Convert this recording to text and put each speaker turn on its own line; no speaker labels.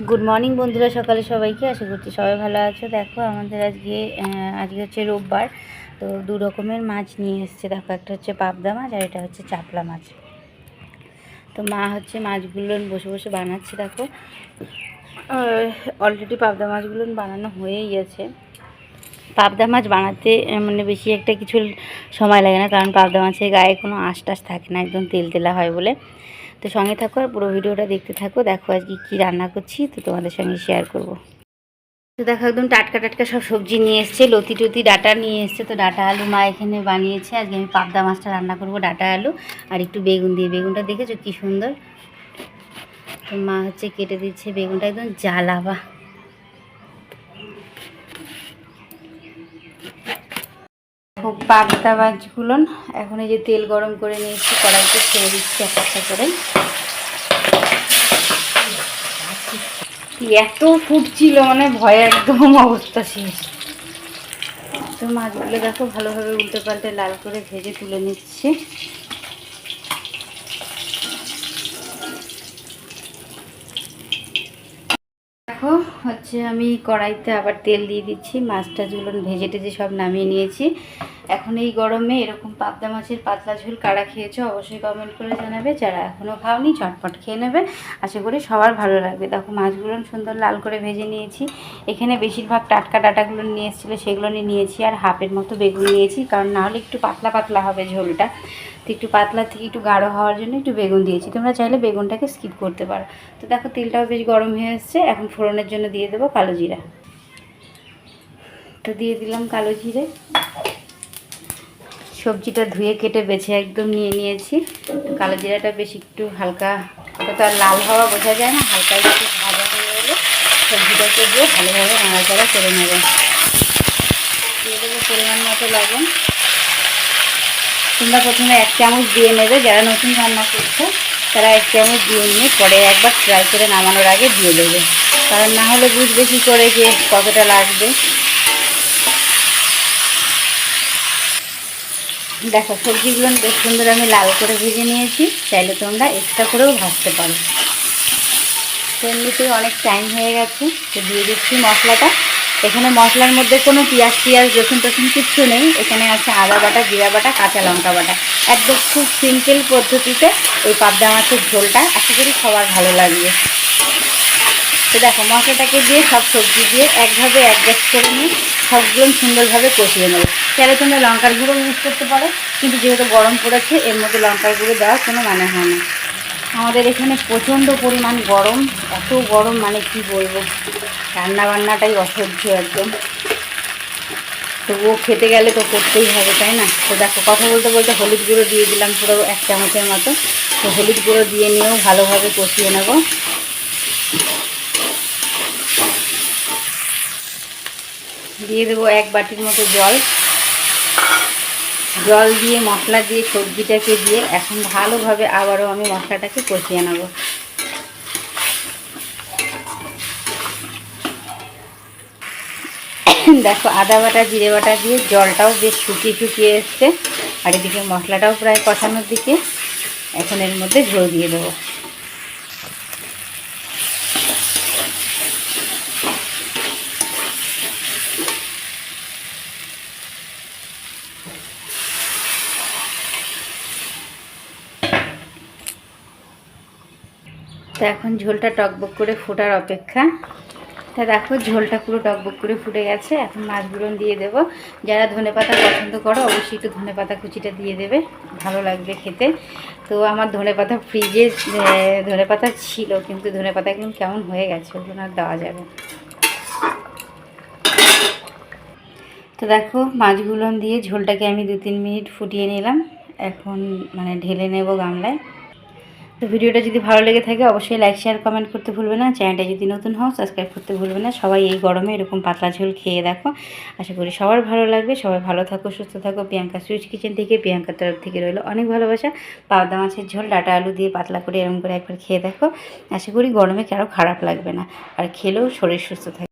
Good morning বন্ধুরা, সকালে সবাইকে। আশা করছি সবাই ভালো আছো। দেখো, আমাদের আজকে আজকে হচ্ছে রোববার। তো দু রকমের মাছ নিয়ে এসছে। দেখো, একটা হচ্ছে পাবদা মাছ আর এটা হচ্ছে চাপলা মাছ। তো মা হচ্ছে মাছগুলো বসে বসে বানাচ্ছে, দেখো। অলরেডি পাবদা মাছগুলো বানানো হয়েই গেছে পাবদা মাছ বানাতে মানে বেশি একটা কিছু সময় লাগে না। কারণ পাবদা মাছের গায়ে কোনো আঁশ টাশ থাকে না। একদম তেল তেলা হয় বলে। তো সঙ্গে থাকো আর পুরো ভিডিওটা দেখতে থাকো। দেখো আজকে কী রান্না করছি, তো তোমাদের সঙ্গে শেয়ার করব। তো দেখো একদম টাটকা টাটকা সব সবজি নিয়ে এসছে, লতি টতি, ডাটা নিয়ে এসছে। তো ডাটা আলু মা এখানে বানিয়েছে। আজকে আমি পাবদা মাছটা রান্না করব, ডাটা আলু আর একটু বেগুন দিয়ে। বেগুনটা দেখেছ কী সুন্দর? তো মা হচ্ছে কেটে দিচ্ছে বেগুনটা, একদম জ্বালাবা পাবদা মাছগুলো এখন এই যে তেল গরম করে নিয়েছি, কড়াইতে ছেড়ে দিচ্ছি এক একটা করে। এত ফুটছিল মানে ভয় একদম অবস্থা শেষ তো মাছগুলো দেখো ভালোভাবে উল্টে পাল্টে লাল করে ভেজে তুলে নিচ্ছে। দেখো, হচ্ছে আমি কড়াইতে আবার তেল দিয়ে দিচ্ছি। মাছটা টাছগুলো ভেজে টেজে সব নামিয়ে নিয়েছি। এখন এই গরমে এরকম পাবদা মাছের পাতলা ঝোল কারা খেয়েছো অবশ্যই কমেন্ট করে জানাবে। যারা এখনও খাওনি চটপট খেয়ে নেবে। আশা করি সবার ভালো লাগবে। দেখো, মাছগুলো সুন্দর লাল করে ভেজে নিয়েছি। এখানে বেশিরভাগ টাটকা ডাটাগুলো নিয়ে এসেছিল, সেগুলো নিয়েছি। আর হাফের মতো বেগুন নিয়েছি, কারণ নাহলে একটু পাতলা পাতলা হবে ঝোলটা। তো একটু পাতলা থেকে একটু গাঢ় হওয়ার জন্য একটু বেগুন দিয়েছি। তোমরা চাইলে বেগুনটাকে স্কিপ করতে পারো। তো দেখো, তেলটাও বেশ গরম হয়ে এসছে। এখন ফোড়নের জন্য দিয়ে দেবো কালো জিরা। তো দিয়ে দিলাম কালো জিরে। সবজিটা ধুয়ে কেটে বেছে একদম নিয়ে নিয়েছি। কালো জিরাটা বেশ একটু হালকা তো আর লাল হওয়া বোঝা যায় না, হালকা একটু ভাজা হয়ে গেলে সবজিটাকে দিয়ে ভালোভাবে নাড়াচাড়া করে নেবে। দিয়ে দেবো পরিমাণ মতো লবণ। তোমরা প্রথমে এক চামচ দিয়ে নেবে, যারা নতুন রান্না করছ। তারা এক চামচ দিয়ে নিয়ে পরে একবার ট্রাই করে নামানোর আগে দিয়ে দেবে। কারণ না হলে বুঝবে কী করে যে কতটা লাগবে। দেখো, সবজিগুলো বেশ সুন্দর আমি লাল করে ভেজে নিয়েছি। চাইলে তোমরা এক্সট্রা করেও ভাজতে পারো। তো এমনিতেই অনেক টাইম হয়ে গেছে, তো দিয়ে দিচ্ছি মশলাটা। এখানে মশলার মধ্যে কোনো পেঁয়াজ টিয়াজ, রসুন টসুন কিচ্ছু নেই। এখানে আছে আদা বাটা, জিরা বাটা, কাঁচা লঙ্কা বাটা। একদম খুব সিম্পল পদ্ধতিতে এই পাবদা মাছের ঝোলটা আশা করি সবার ভালো লাগবে। তো দেখো, মশলাটাকে দিয়ে সব সবজি দিয়ে একভাবে অ্যাডজাস্ট করে নিয়ে সবগুলো সুন্দরভাবে কষিয়ে নেব। চাইলে তোমরা লঙ্কার গুঁড়ো ইউজ করতে পারো, কিন্তু যেহেতু গরম পড়েছে, এর মধ্যে লঙ্কার গুঁড়ো দেওয়ার কোনো মানে হয় না। আমাদের এখানে প্রচণ্ড পরিমাণ গরম, এত গরম মানে কি বলব? রান্না বান্নাটাই অসহ্য একদম। তো ও খেতে গেলে তো করতেই হবে, তাই না? তো দেখো, কথা বলতে বলতে হলুদ গুঁড়ো দিয়ে দিলাম পুরো এক চামচের মতো। তো হলুদ গুঁড়ো দিয়ে নিয়েও ভালোভাবে কষিয়ে নেব। দিয়ে দেবো এক বাটির মতো জল। জল দিয়ে, মশলা দিয়ে, সবজিটাকে দিয়ে এখন ভালোভাবে আবারও আমি মশলাটাকে কষিয়ে নেব। দেখো, আদা বাটা, জিরে বাটা দিয়ে জলটাও বেশ শুকিয়ে শুকিয়ে এসছে। আর এদিকে মশলাটাও প্রায় কষানোর দিকে। এখন এর মধ্যে ঝোল দিয়ে দেবো। তো এখন ঝোলটা টকবক করে ফোটার অপেক্ষা। তা দেখো, ঝোলটা পুরো টকবক করে ফুটে গেছে। এখন মাছগুলো দিয়ে দেবো। যারা ধনেপাতা পছন্দ করো, অবশ্যই একটু ধনেপাতা কুচিটা দিয়ে দেবে। ভালো লাগবে খেতে। তো আমার ধনেপাতা ফ্রিজে ধনেপাতা ছিল, কিন্তু ধনেপাতাগুলো কেমন হয়ে গেছে ওগুলো আর দেওয়া যাবে তো দেখো মাছগুলো দিয়ে ঝোলটাকে আমি দু তিন মিনিট ফুটিয়ে নিলাম। এখন মানে ঢেলে নেব গামলায়। তো ভিডিওটা যদি ভালো লেগে থাকে, অবশ্যই লাইক শেয়ার কমেন্ট করতে ভুলবে না। চ্যানেলটা যদি নতুন হও সাবস্ক্রাইব করতে ভুলবে না। সবাই এই গরমে এরকম পাতলা ঝোল খেয়ে দেখো। আশা করি সবার ভালো লাগবে। সবাই ভালো থাকো, সুস্থ থাকো। প্রিয়াঙ্কা সুইচ কিচেন থেকে প্রিয়াঙ্কার তরফ থেকে রইল অনেক ভালোবাসা। পাবদা মাছের ঝোল, ডাটা আলু দিয়ে পাতলা করে এরকম করে একবার খেয়ে দেখো। আশা করি গরমে কারও খারাপ লাগবে না। আর খেলেও শরীর সুস্থ থাকে